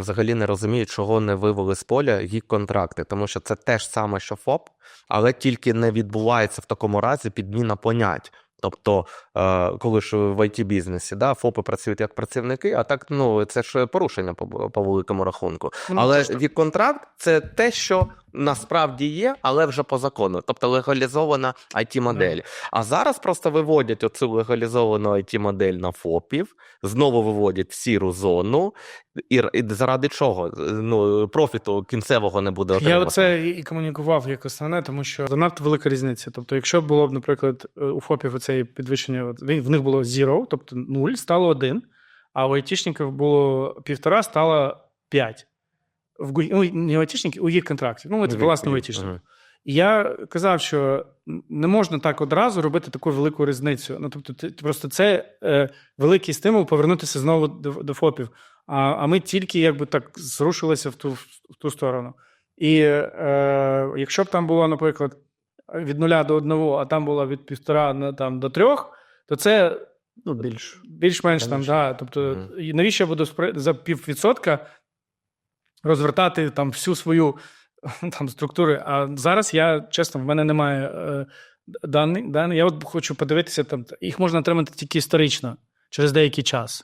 Взагалі не розумію, чого не вивели з поля їх контракти, тому що це те ж саме, що ФОП, але тільки не відбувається в такому разі підміна понять. Тобто, е, коли ж в it бізнесі да, ФОПи працюють як працівники, а так ну це ж порушення по, по великому рахунку. Ну, Але вік контракт це те, що насправді є, але вже по закону, тобто легалізована it модель А зараз просто виводять оцю легалізовану it модель на ФОПів, знову виводять в сіру зону, і, і заради чого? Ну профіту кінцевого не буде Я отримувати. оце і комунікував як основне, тому що занадто велика різниця. Тобто, якщо було б, наприклад, е, у ФОПів оце підвищення, в них було zero, тобто 0, стало 1, а у айтішників було півтора, стало 5. В, ну, не у айтішників, у їх контрактів. Ну, Мгм. власне, у айтішників. Мгм. І я казав, що не можна так одразу робити таку велику різницю. Ну, тобто, ти, просто це е, великий стимул повернутися знову до, до ФОПів. А, а ми тільки якби так зрушилися в ту, в ту сторону. І е, якщо б там було, наприклад, від нуля до одного, а там було від півтора на, там, до трьох, то це Ну, більш. більш-менш там, да. Тобто, і навіщо я буду спри- за піввідсотка розвертати там всю свою там, структуру? А зараз я, чесно, в мене немає е, даних. даних. Я от хочу подивитися, там, їх можна отримати тільки історично, через деякий час.